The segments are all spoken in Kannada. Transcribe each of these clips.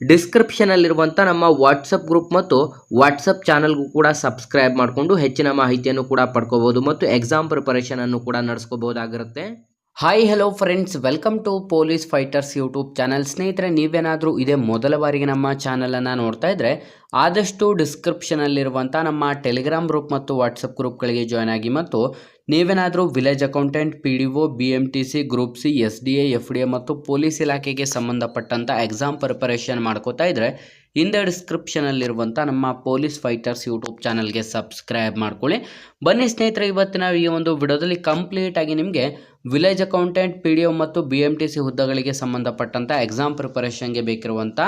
ಡಿಸ್ಕ್ರಿಪ್ಷನಲ್ಲಿರುವಂಥ ನಮ್ಮ ವಾಟ್ಸಪ್ ಗ್ರೂಪ್ ಮತ್ತು ವಾಟ್ಸಪ್ ಚಾನಲ್ಗೂ ಕೂಡ ಸಬ್ಸ್ಕ್ರೈಬ್ ಮಾಡಿಕೊಂಡು ಹೆಚ್ಚಿನ ಮಾಹಿತಿಯನ್ನು ಕೂಡ ಪಡ್ಕೋಬೋದು ಮತ್ತು ಎಕ್ಸಾಮ್ ಪ್ರಿಪರೇಷನನ್ನು ಕೂಡ ನಡೆಸ್ಕೋಬಹುದಾಗಿರುತ್ತೆ. Hi hello friends welcome to police fighters YouTube channel ಸ್ನೇಹಿತರೆ, ನೀವೇನಾದರೂ ಇದೇ ಮೊದಲ ಬಾರಿಗೆ ನಮ್ಮ ಚಾನಲನ್ನು ನೋಡ್ತಾ ಇದ್ದರೆ ಆದಷ್ಟು ಡಿಸ್ಕ್ರಿಪ್ಷನಲ್ಲಿರುವಂಥ ನಮ್ಮ ಟೆಲಿಗ್ರಾಮ್ ಗ್ರೂಪ್ ಮತ್ತು ವಾಟ್ಸಪ್ ಗ್ರೂಪ್ಗಳಿಗೆ ಜಾಯ್ನ್ ಆಗಿ ಮತ್ತು ನೀವೇನಾದರೂ village accountant P D O B M T C group C S D A F D A ಮತ್ತು ಪೊಲೀಸ್ ಇಲಾಖೆಗೆ ಸಂಬಂಧಪಟ್ಟಂಥ ಎಕ್ಸಾಮ್ ಪ್ರಿಪರೇಷನ್ ಮಾಡ್ಕೋತಾ ಇದ್ದರೆ ಹಿಂದೆ ಡಿಸ್ಕ್ರಿಪ್ಷನಲ್ಲಿರುವಂಥ ನಮ್ಮ ಪೊಲೀಸ್ ಫೈಟರ್ಸ್ ಯೂಟ್ಯೂಬ್ ಚಾನಲ್ಗೆ ಸಬ್ಸ್ಕ್ರೈಬ್ ಮಾಡ್ಕೊಳ್ಳಿ. ಬನ್ನಿ ಸ್ನೇಹಿತರೆ, ಇವತ್ತಿನ ಈ ಒಂದು ವಿಡಿಯೋದಲ್ಲಿ ಕಂಪ್ಲೀಟಾಗಿ ನಿಮಗೆ village accountant, P D O ಮತ್ತು ಬಿ ಎಂ ಟಿ ಸಿ ಹುದ್ದೆಗಳಿಗೆ ಸಂಬಂಧಪಟ್ಟಂಥ ಎಕ್ಸಾಮ್ ಪ್ರಿಪರೇಷನ್ಗೆ ಬೇಕಿರುವಂಥ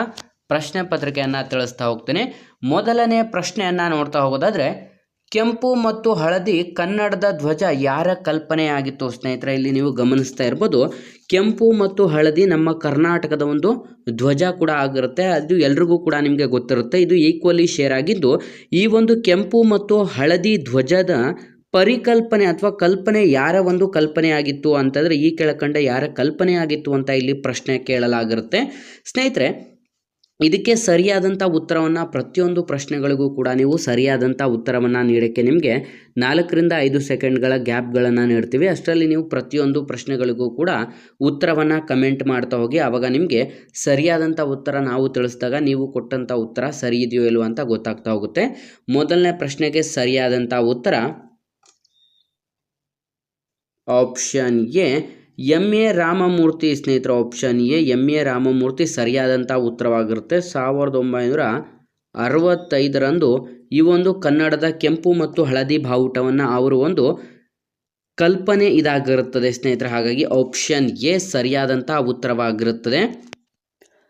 ಪ್ರಶ್ನೆ ಪತ್ರಿಕೆಯನ್ನು ತಿಳಿಸ್ತಾ ಹೋಗ್ತೀನಿ. ಮೊದಲನೇ ಪ್ರಶ್ನೆಯನ್ನು ನೋಡ್ತಾ ಹೋಗೋದಾದರೆ, ಕೆಂಪು ಮತ್ತು ಹಳದಿ ಕನ್ನಡದ ಧ್ವಜ ಯಾರ ಕಲ್ಪನೆಯಾಗಿತ್ತು? ಸ್ನೇಹಿತರೆ, ಇಲ್ಲಿ ನೀವು ಗಮನಿಸ್ತಾ ಇರ್ಬೋದು, ಕೆಂಪು ಮತ್ತು ಹಳದಿ ನಮ್ಮ ಕರ್ನಾಟಕದ ಒಂದು ಧ್ವಜ ಕೂಡ ಆಗಿರುತ್ತೆ. ಅದು ಎಲ್ರಿಗೂ ಕೂಡ ನಿಮಗೆ ಗೊತ್ತಿರುತ್ತೆ. ಇದು ಈಕ್ವಲಿ ಶೇರ್ ಆಗಿದ್ದು, ಈ ಒಂದು ಕೆಂಪು ಮತ್ತು ಹಳದಿ ಧ್ವಜದ ಪರಿಕಲ್ಪನೆ ಅಥವಾ ಕಲ್ಪನೆ ಯಾರ ಒಂದು ಕಲ್ಪನೆ ಆಗಿತ್ತು ಅಂತಂದರೆ ಈ ಕೆಳಕಂಡ ಯಾರ ಕಲ್ಪನೆ ಆಗಿತ್ತು ಅಂತ ಇಲ್ಲಿ ಪ್ರಶ್ನೆ ಕೇಳಲಾಗಿರುತ್ತೆ. ಸ್ನೇಹಿತರೆ, ಇದಕ್ಕೆ ಸರಿಯಾದಂಥ ಉತ್ತರವನ್ನು ಪ್ರತಿಯೊಂದು ಪ್ರಶ್ನೆಗಳಿಗೂ ಕೂಡ ನೀವು ಸರಿಯಾದಂಥ ಉತ್ತರವನ್ನು ನೀಡೋಕ್ಕೆ ನಿಮಗೆ ನಾಲ್ಕರಿಂದ ಐದು ಸೆಕೆಂಡ್ಗಳ ಗ್ಯಾಪ್ಗಳನ್ನು ನೀಡ್ತೀವಿ. ಅಷ್ಟರಲ್ಲಿ ನೀವು ಪ್ರತಿಯೊಂದು ಪ್ರಶ್ನೆಗಳಿಗೂ ಕೂಡ ಉತ್ತರವನ್ನು ಕಮೆಂಟ್ ಮಾಡ್ತಾ ಹೋಗಿ. ಆವಾಗ ನಿಮಗೆ ಸರಿಯಾದಂಥ ಉತ್ತರ ನಾವು ತಿಳಿಸಿದಾಗ ನೀವು ಕೊಟ್ಟಂಥ ಉತ್ತರ ಸರಿ ಇದೆಯೋ ಇಲ್ವೋ ಅಂತ ಗೊತ್ತಾಗ್ತಾ ಹೋಗುತ್ತೆ. ಮೊದಲನೇ ಪ್ರಶ್ನೆಗೆ ಸರಿಯಾದಂಥ ಉತ್ತರ ಆಪ್ಷನ್ ಎ ಎಂ ರಾಮಮೂರ್ತಿ ಸ್ನೇಹಿತರ. Option A M A Ramamurthy ಸರಿಯಾದಂಥ ಉತ್ತರವಾಗಿರುತ್ತೆ. ಸಾವಿರದ ಒಂಬೈನೂರ ಅರವತ್ತೈದರಂದು ಈ ಒಂದು ಕನ್ನಡದ ಕೆಂಪು ಮತ್ತು ಹಳದಿ ಬಾವುಟವನ್ನು ಅವರು ಒಂದು ಕಲ್ಪನೆ ಇದಾಗಿರುತ್ತದೆ ಸ್ನೇಹಿತರೆ. ಹಾಗಾಗಿ ಆಪ್ಷನ್ ಎ ಸರಿಯಾದಂಥ ಉತ್ತರವಾಗಿರುತ್ತದೆ.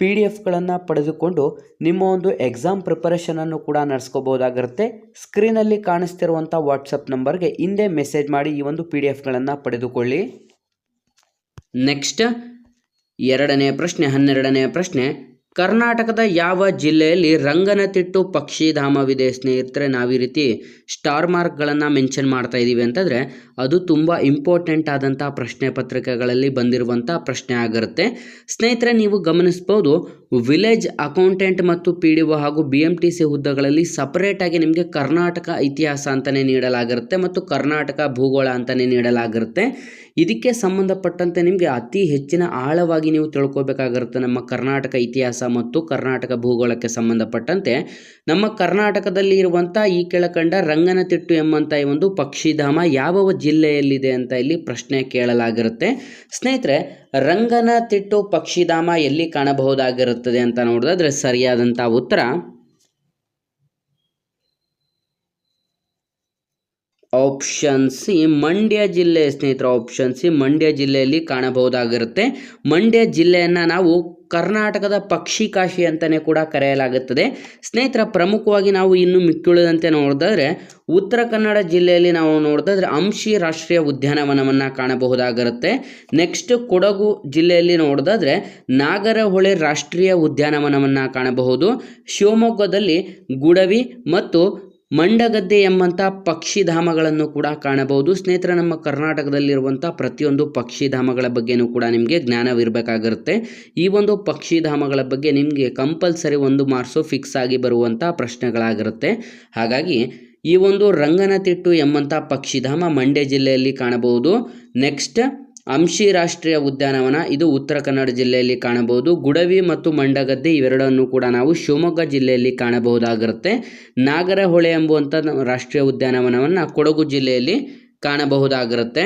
ಪಿ ಡಿ ಎಫ್ಗಳನ್ನು ಪಡೆದುಕೊಂಡು ನಿಮ್ಮ ಒಂದು ಎಕ್ಸಾಮ್ ಪ್ರಿಪರೇಷನನ್ನು ಕೂಡ ನಡೆಸ್ಕೋಬೋದಾಗಿರುತ್ತೆ ಸ್ಕ್ರೀನಲ್ಲಿ ಕಾಣಿಸ್ತಿರುವಂಥ ವಾಟ್ಸಪ್ ನಂಬರ್ಗೆ ಹಿಂದೆ ಮೆಸೇಜ್ ಮಾಡಿ ಈ ಒಂದು ಪಿ ಡಿ ಎಫ್ಗಳನ್ನು ಪಡೆದುಕೊಳ್ಳಿ. ನೆಕ್ಸ್ಟ್ ಎರಡನೇ ಪ್ರಶ್ನೆ, ಹನ್ನೆರಡನೇ ಪ್ರಶ್ನೆ. ಕರ್ನಾಟಕದ ಯಾವ ಜಿಲ್ಲೆಯಲ್ಲಿ ರಂಗನತಿಟ್ಟು ಪಕ್ಷಿಧಾಮವಿದೆ ಸ್ನೇಹಿತರೆ? ನಾವು ಈ ರೀತಿ ಸ್ಟಾರ್ ಮಾರ್ಕ್ಗಳನ್ನು ಮೆನ್ಷನ್ ಮಾಡ್ತಾ ಇದ್ದೀವಿ ಅಂತಂದರೆ ಅದು ತುಂಬ ಇಂಪಾರ್ಟೆಂಟ್ ಆದಂಥ ಪ್ರಶ್ನೆ ಪತ್ರಿಕೆಗಳಲ್ಲಿ ಬಂದಿರುವಂಥ ಪ್ರಶ್ನೆ ಆಗಿರುತ್ತೆ. ಸ್ನೇಹಿತರೆ, ನೀವು ಗಮನಿಸ್ಬೋದು ವಿಲೇಜ್ ಅಕೌಂಟೆಂಟ್ ಮತ್ತು ಪಿ ಡಿ ಒ ಹಾಗೂ ಬಿ ಎಂ ಟಿ ಸಿ ಹುದ್ದೆಗಳಲ್ಲಿ ಸಪರೇಟಾಗಿ ನಿಮಗೆ ಕರ್ನಾಟಕ ಇತಿಹಾಸ ಅಂತಲೇ ನೀಡಲಾಗಿರುತ್ತೆ ಮತ್ತು ಕರ್ನಾಟಕ ಭೂಗೋಳ ಅಂತಲೇ ನೀಡಲಾಗಿರುತ್ತೆ. ಇದಕ್ಕೆ ಸಂಬಂಧಪಟ್ಟಂತೆ ನಿಮಗೆ ಅತಿ ಹೆಚ್ಚಿನ ಆಳವಾಗಿ ನೀವು ತಿಳ್ಕೋಬೇಕಾಗಿರುತ್ತೆ ನಮ್ಮ ಕರ್ನಾಟಕ ಇತಿಹಾಸ ಮತ್ತು ಕರ್ನಾಟಕ ಭೂಗೋಳಕ್ಕೆ ಸಂಬಂಧಪಟ್ಟಂತೆ. ನಮ್ಮ ಕರ್ನಾಟಕದಲ್ಲಿ ಇರುವಂಥ ಈ ಕೆಳಕಂಡ ರಂಗನತಿಟ್ಟು ಎಂಬಂಥ ಈ ಒಂದು ಪಕ್ಷಿಧಾಮ ಯಾವ ಜಿಲ್ಲೆಯಲ್ಲಿದೆ ಅಂತ ಇಲ್ಲಿ ಪ್ರಶ್ನೆ ಕೇಳಲಾಗಿರುತ್ತೆ. ಸ್ನೇಹಿತರೆ, ರಂಗನತಿಟ್ಟು ಪಕ್ಷಿಧಾಮ ಎಲ್ಲಿ ಕಾಣಬಹುದಾಗಿರುತ್ತದೆ ಅಂತ ನೋಡಿದ್ರೆ ಸರಿಯಾದಂಥ ಉತ್ತರ ಆಪ್ಷನ್ ಸಿ ಮಂಡ್ಯ ಜಿಲ್ಲೆ ಸ್ನೇಹಿತರ ಆಪ್ಷನ್ ಸಿ ಮಂಡ್ಯ ಜಿಲ್ಲೆಯಲ್ಲಿ ಕಾಣಬಹುದಾಗಿರುತ್ತೆ. ಮಂಡ್ಯ ಜಿಲ್ಲೆಯನ್ನು ನಾವು ಕರ್ನಾಟಕದ ಪಕ್ಷಿ ಕಾಶಿ ಅಂತಲೇ ಕೂಡ ಕರೆಯಲಾಗುತ್ತದೆ. ಸ್ನೇಹಿತರ, ಪ್ರಮುಖವಾಗಿ ನಾವು ಇನ್ನು ಮಿಕ್ಕುಳಿದಂತೆ ನೋಡಿದ್ರೆ ಉತ್ತರ ಕನ್ನಡ ಜಿಲ್ಲೆಯಲ್ಲಿ ನಾವು ನೋಡಿದ್ರೆ ಅಂಶಿ ರಾಷ್ಟ್ರೀಯ ಉದ್ಯಾನವನವನ್ನು ಕಾಣಬಹುದಾಗಿರುತ್ತೆ. ನೆಕ್ಸ್ಟ್ ಕೊಡಗು ಜಿಲ್ಲೆಯಲ್ಲಿ ನೋಡಿದ್ರೆ ನಾಗರಹೊಳೆ ರಾಷ್ಟ್ರೀಯ ಉದ್ಯಾನವನವನ್ನು ಕಾಣಬಹುದು. ಶಿವಮೊಗ್ಗದಲ್ಲಿ ಗುಡವಿ ಮತ್ತು ಮಂಡಗದ್ದೆ ಎಂಬಂಥ ಪಕ್ಷಿಧಾಮಗಳನ್ನು ಕೂಡ ಕಾಣಬಹುದು. ಸ್ನೇಹಿತರೆ, ನಮ್ಮ ಕರ್ನಾಟಕದಲ್ಲಿರುವಂಥ ಪ್ರತಿಯೊಂದು ಪಕ್ಷಿಧಾಮಗಳ ಬಗ್ಗೆನೂ ಕೂಡ ನಿಮಗೆ ಜ್ಞಾನವಿರಬೇಕಾಗಿರುತ್ತೆ. ಈ ಒಂದು ಪಕ್ಷಿಧಾಮಗಳ ಬಗ್ಗೆ ನಿಮಗೆ ಕಂಪಲ್ಸರಿ ಒಂದು ಮಾರ್ಕ್ಸು ಫಿಕ್ಸ್ ಆಗಿ ಬರುವಂಥ ಪ್ರಶ್ನೆಗಳಾಗಿರುತ್ತೆ. ಹಾಗಾಗಿ, ಈ ಒಂದು ರಂಗನತಿಟ್ಟು ಎಂಬಂಥ ಪಕ್ಷಿಧಾಮ ಮಂಡ್ಯ ಜಿಲ್ಲೆಯಲ್ಲಿ ಕಾಣಬಹುದು. ನೆಕ್ಸ್ಟ್ ಅಂಶಿ ರಾಷ್ಟ್ರೀಯ ಉದ್ಯಾನವನ, ಇದು ಉತ್ತರ ಕನ್ನಡ ಜಿಲ್ಲೆಯಲ್ಲಿ ಕಾಣಬಹುದು. ಗುಡವಿ ಮತ್ತು ಮಂಡಗದ್ದೆ ಇವೆರಡನ್ನು ಕೂಡ ನಾವು ಶಿವಮೊಗ್ಗ ಜಿಲ್ಲೆಯಲ್ಲಿ ಕಾಣಬಹುದಾಗಿರುತ್ತೆ. ನಾಗರಹೊಳೆ ಎಂಬುವಂಥ ರಾಷ್ಟ್ರೀಯ ಉದ್ಯಾನವನವನ್ನು ಕೊಡಗು ಜಿಲ್ಲೆಯಲ್ಲಿ ಕಾಣಬಹುದಾಗಿರುತ್ತೆ.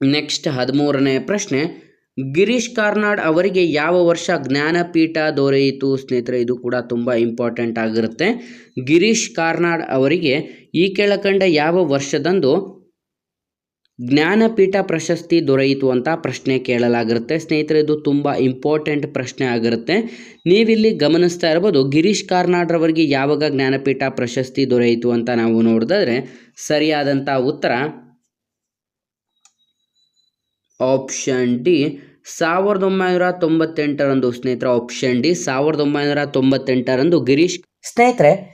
ನೆಕ್ಸ್ಟ್ ಹದಿಮೂರನೇ ಪ್ರಶ್ನೆ, ಗಿರೀಶ್ ಕಾರ್ನಾಡ್ ಅವರಿಗೆ ಯಾವ ವರ್ಷ ಜ್ಞಾನಪೀಠ ದೊರೆಯಿತು ಸ್ನೇಹಿತರೆ? ಇದು ಕೂಡ ತುಂಬ ಇಂಪಾರ್ಟೆಂಟ್ ಆಗಿರುತ್ತೆ. ಗಿರೀಶ್ ಕಾರ್ನಾಡ್ ಅವರಿಗೆ ಈ ಕೆಳಕಂಡ ಯಾವ ವರ್ಷದಂದು ಜ್ಞಾನಪೀಠ ಪ್ರಶಸ್ತಿ ದೊರೆಯಿತು ಅಂತ ಪ್ರಶ್ನೆ ಕೇಳಲಾಗಿರುತ್ತೆ. ಸ್ನೇಹಿತರೆ, ಇದು ತುಂಬ ಇಂಪಾರ್ಟೆಂಟ್ ಪ್ರಶ್ನೆ ಆಗಿರುತ್ತೆ. ನೀವಿಲ್ಲಿ ಗಮನಿಸ್ತಾ ಇರ್ಬೋದು, ಗಿರೀಶ್ ಕಾರ್ನಾಡ್ರವರಿಗೆ ಯಾವಾಗ ಜ್ಞಾನಪೀಠ ಪ್ರಶಸ್ತಿ ದೊರೆಯಿತು ಅಂತ ನಾವು ನೋಡಿದ್ರೆ ಸರಿಯಾದಂಥ ಉತ್ತರ ಆಪ್ಷನ್ ಡಿ ಸಾವಿರದ ಒಂಬೈನೂರ ತೊಂಬತ್ತೆಂಟರಂದು. ಸ್ನೇಹಿತರೆ ಆಪ್ಷನ್ ಡಿ ಸಾವಿರದ ಒಂಬೈನೂರ ತೊಂಬತ್ತೆಂಟರಂದು ಗಿರೀಶ್. ಸ್ನೇಹಿತರೆ